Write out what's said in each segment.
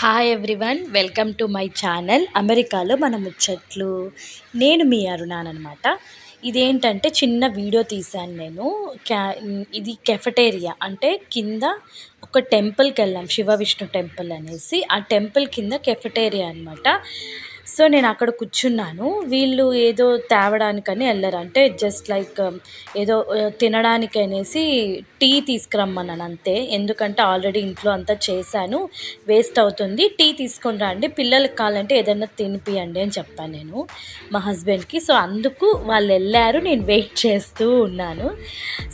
Hi everyone welcome to my channel అమెరికాలో మన ముచ్చట్లు నేను మీ అరుణానమాట ఇదేంటంటే చిన్న వీడియో తీశాను నేను క్యా ఇది కెఫటేరియా అంటే కింద ఒక టెంపుల్కి వెళ్ళాం శివ విష్ణు టెంపుల్ అనేసి. ఆ టెంపుల్ కింద కెఫటేరియా అనమాట సో నేను అక్కడ కూర్చున్నాను. వీళ్ళు ఏదో తేవడానికని వెళ్ళారు అంటే జస్ట్ లైక్ um, ఏదో తినడానికి అనేసి టీ తీసుకురమ్మన్నాను అంతే. ఎందుకంటే ఆల్రెడీ ఇంట్లో అంతా చేశాను. వేస్ట్ అవుతుంది. టీ తీసుకొని రండి. పిల్లలకి కావాలంటే ఏదైనా తినిపియండి అని చెప్పాను నేను మా హస్బెండ్కి సో అందుకు వాళ్ళు వెళ్ళారు నేను వెయిట్ చేస్తూ ఉన్నాను.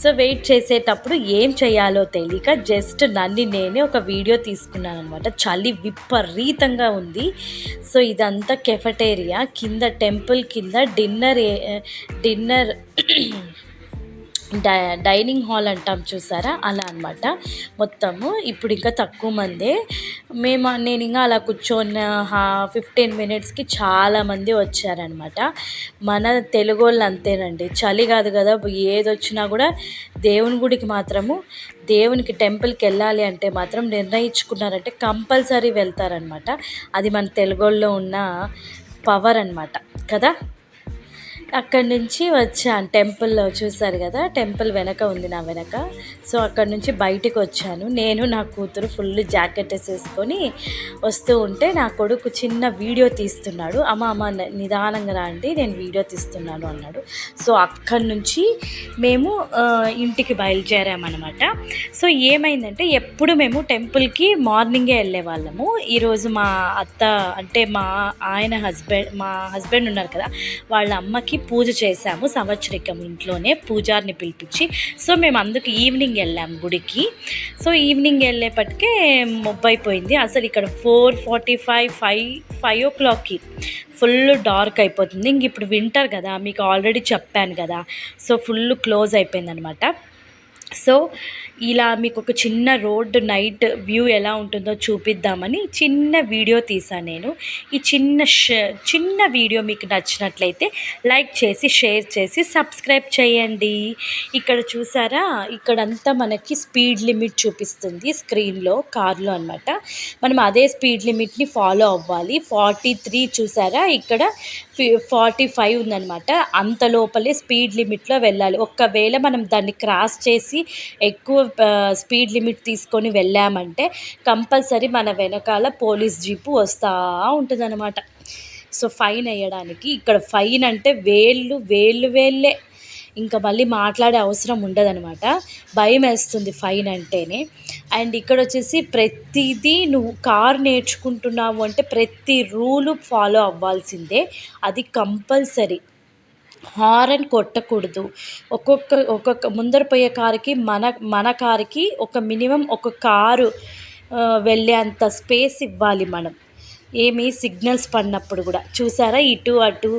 సో వెయిట్ చేసేటప్పుడు ఏం చేయాలో తెలియక జస్ట్ నన్ను నేనే ఒక వీడియో తీసుకున్నాను అనమాట చలి విపరీతంగా ఉంది. సో ఇదంతా కెఫటేరియా కింద టెంపుల్ కింద డిన్నర్ డిన్నర్ డైనింగ్ హాల్ అంటాం చూసారా? అలా అనమాట మొత్తము ఇప్పుడు ఇంకా తక్కువ మందే. మేము నేను ఇంకా అలా కూర్చొని ఫిఫ్టీన్ మినిట్స్కి చాలామంది వచ్చారనమాట మన తెలుగు వాళ్ళు అంతేనండి. చలి కాదు కదా ఏది వచ్చినా కూడా దేవుని గుడికి మాత్రము దేవునికి టెంపుల్కి వెళ్ళాలి అంటే మాత్రం నిర్ణయించుకున్నారంటే కంపల్సరీ వెళ్తారనమాట అది మన తెలుగులో ఉన్న పవర్ అనమాట కదా? అక్కడి నుంచి వచ్చాను. టెంపుల్ చూసారు కదా టెంపుల్ వెనక ఉంది నా వెనక. సో అక్కడ నుంచి బయటికి వచ్చాను. నేను నా కూతురు ఫుల్ జాకెట్ వేసేసుకొని వస్తూ ఉంటే నా కొడుకు చిన్న వీడియో తీస్తున్నాడు. అమ్మ అమ్మ నిదానంగా రండి నేను వీడియో తీస్తున్నాను అన్నాడు. సో అక్కడి నుంచి మేము ఇంటికి బయలుదేరామన్నమాట. సో ఏమైందంటే ఎప్పుడు మేము టెంపుల్కి మార్నింగే వెళ్ళే వాళ్ళము. ఈరోజు మా అత్త అంటే మా ఆయన హస్బెండ్ మా హస్బెండ్ ఉన్నారు కదా వాళ్ళ అమ్మకి గుడికి పూజ చేశాము సంవత్సరికం ఇంట్లోనే పూజారిని పిలిపించి. సో మేము అందుకు ఈవినింగ్ వెళ్ళాము గుడికి. సో ఈవినింగ్ వెళ్ళేపటికే మొబ్బైపోయింది అసలు ఇక్కడ four forty five five five ఓ క్లాక్కి ఫుల్ డార్క్ అయిపోతుంది. ఇంక ఇప్పుడు వింటర్ కదా మీకు ఆల్రెడీ చెప్పాను కదా. సో ఫుల్ క్లోజ్ అయిపోయింది అనమాట సో ఇలా మీకు ఒక చిన్న రోడ్డు నైట్ వ్యూ ఎలా ఉంటుందో చూపిద్దామని చిన్న వీడియో తీసాను నేను. ఈ చిన్న చిన్న వీడియో మీకు నచ్చినట్లయితే లైక్ చేసి షేర్ చేసి సబ్స్క్రైబ్ చేయండి. ఇక్కడ చూసారా? ఇక్కడంతా మనకి స్పీడ్ లిమిట్ చూపిస్తుంది స్క్రీన్లో కార్లో అనమాట మనం అదే స్పీడ్ లిమిట్ని ఫాలో అవ్వాలి. ఫార్టీ త్రీ చూసారా? ఇక్కడ ఫార్టీ ఫైవ్ ఉందనమాట అంత లోపలే స్పీడ్ లిమిట్లో వెళ్ళాలి. ఒక్కవేళ మనం దాన్ని క్రాస్ చేసి ఎక్కువ స్పీడ్ లిమిట్ తీసుకొని వెళ్ళామంటే కంపల్సరీ మన వెనకాల పోలీస్ జీపు వస్తూ ఉంటుందన్నమాట. సో ఫైన్ వేయడానికి ఇక్కడ ఫైన్ అంటే వేళ్ళు వేళ్ళు వేళ్ళే. ఇంకా మళ్ళీ మాట్లాడే అవసరం ఉండదనమాట భయం వేస్తుంది ఫైన్ అంటేనే. అండ్ ఇక్కడ వచ్చేసి ప్రతిదీ నువ్వు కార్ నేర్చుకుంటున్నావు అంటే ప్రతి రూలు ఫాలో అవ్వాల్సిందే. అది కంపల్సరీ. హారన్ కొట్టకూడదు. ఒక్కొక్క ఒక్కొక్క ముందర పోయే కారుకి మన మన కారుకి ఒక మినిమం ఒక కారు వెళ్ళే అంత స్పేస్ ఇవ్వాలి మనం. ఏమి సిగ్నల్స్ పడినప్పుడు కూడా. చూసారా? ఇటు అటు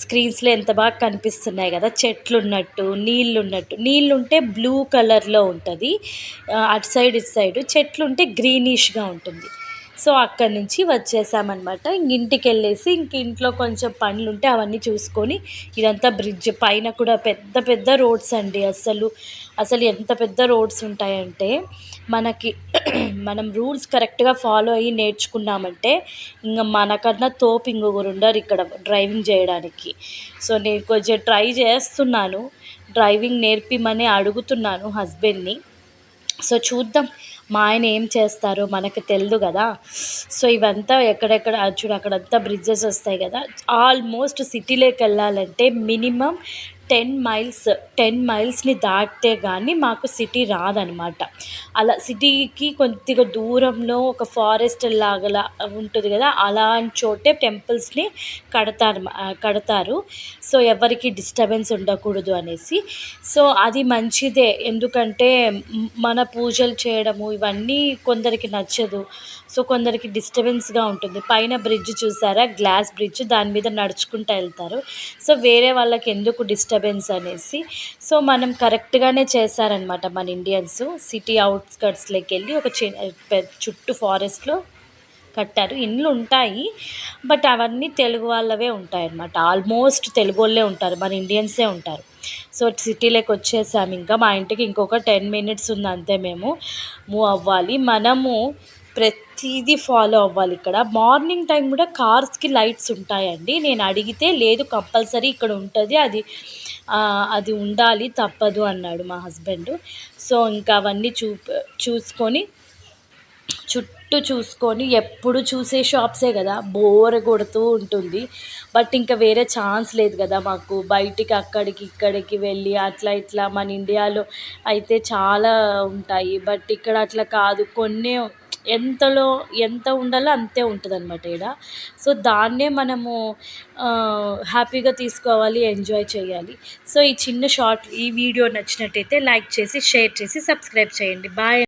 స్క్రీన్స్లో ఎంత బాగా కనిపిస్తున్నాయి కదా? చెట్లు ఉన్నట్టు నీళ్ళు ఉన్నట్టు నీళ్ళు ఉంటే బ్లూ కలర్లో ఉంటుంది. అటు సైడ్ ఇటు సైడ్. చెట్లు ఉంటే గ్రీనిష్గా ఉంటుంది. సో అక్కడి నుంచి వచ్చేసామన్నమాట. ఇంటికి వెళ్ళేసి ఇంక ఇంట్లో కొంచెం పనులు ఉంటే అవన్నీ చూసుకొని ఇదంతా బ్రిడ్జ్ పైన కూడా పెద్ద పెద్ద రోడ్స్ అండి అసలు. అసలు ఎంత పెద్ద రోడ్స్ ఉంటాయంటే మనకి మనం రూల్స్ కరెక్ట్గా ఫాలో అయ్యి నేర్చుకున్నామంటే ఇంకా మనకన్నా తోపు ఇంకొకరు ఉండరు ఇక్కడ డ్రైవింగ్ చేయడానికి. సో నేను కొంచెం ట్రై చేస్తున్నాను. డ్రైవింగ్ నేర్పిమని అడుగుతున్నాను హస్బెండ్ని. సో చూద్దాం మా ఆయన ఏం చేస్తారో మనకు తెలియదు కదా. సో ఇవంతా ఎక్కడెక్కడ చూడు అక్కడంతా బ్రిడ్జెస్ వస్తాయి కదా. ఆల్మోస్ట్ సిటీలోకి వెళ్ళాలంటే మినిమం టెన్ మైల్స్ టెన్ మైల్స్ని దాటితే కానీ మాకు సిటీ రాదనమాట. అలా సిటీకి కొద్దిగా దూరంలో ఒక ఫారెస్ట్ లాగా ఉంటుంది కదా అలాంటి చోటే టెంపుల్స్ని కడతారు కడతారు. సో ఎవరికి డిస్టర్బెన్స్ ఉండకూడదు అనేసి. సో అది మంచిదే. ఎందుకంటే మన పూజలు చేయడము ఇవన్నీ కొందరికి నచ్చదు. సో కొందరికి డిస్టర్బెన్స్గా ఉంటుంది. పైన బ్రిడ్జ్ చూసారా? గ్లాస్ బ్రిడ్జ్ దాని మీద నడుచుకుంటూ వెళ్తారు. సో వేరే వాళ్ళకి ఎందుకు డిస్టర్బెన్స్ అనేసి. సో మనం కరెక్ట్గానే చేశారనమాట మన ఇండియన్స్ సిటీ అవుట్స్కట్స్లోకి వెళ్ళి ఒక చుట్టూ ఫారెస్ట్లో కట్టారు. ఇండ్లు ఉంటాయి బట్ అవన్నీ తెలుగు వాళ్ళవే ఉంటాయి అన్నమాట ఆల్మోస్ట్ తెలుగు వాళ్ళే ఉంటారు. మన ఇండియన్సే ఉంటారు. సో సిటీలోకి వచ్చేసాము ఇంకా మా ఇంటికి ఇంకొక టెన్ మినిట్స్ ఉంది అంతే మేము. మూవ్ అవ్వాలి. మనము ప్రతిదీ ఫాలో అవ్వాలి ఇక్కడ. మార్నింగ్ టైం కూడా కార్స్కి లైట్స్ ఉంటాయండి. నేను అడిగితే లేదు కంపల్సరీ ఇక్కడ ఉంటుంది. అది అది ఉండాలి తప్పదు అన్నాడు మా హస్బెండ్. సో ఇంకా అవన్నీ చూ చూసుకొని చుట్టూ చూసుకొని ఎప్పుడు చూసే షాప్సే కదా బోర్ కొడుతూ ఉంటుంది. బట్ ఇంకా వేరే ఛాన్స్ లేదు కదా మాకు. బయటికి అక్కడికి ఇక్కడికి వెళ్ళి అట్లా ఇట్లా మన ఇండియాలో అయితే చాలా ఉంటాయి. బట్ ఇక్కడ అట్లా కాదు. కొన్ని ఎంతలో ఎంత ఉండాలో అంతే ఉంటుంది అనమాట ఈడ. సో దాన్నే మనము హ్యాపీగా తీసుకోవాలి ఎంజాయ్ చేయాలి. సో ఈ చిన్న షార్ట్ ఈ వీడియో నచ్చినట్టయితే లైక్ చేసి షేర్ చేసి సబ్స్క్రైబ్ చేయండి. బాయ్.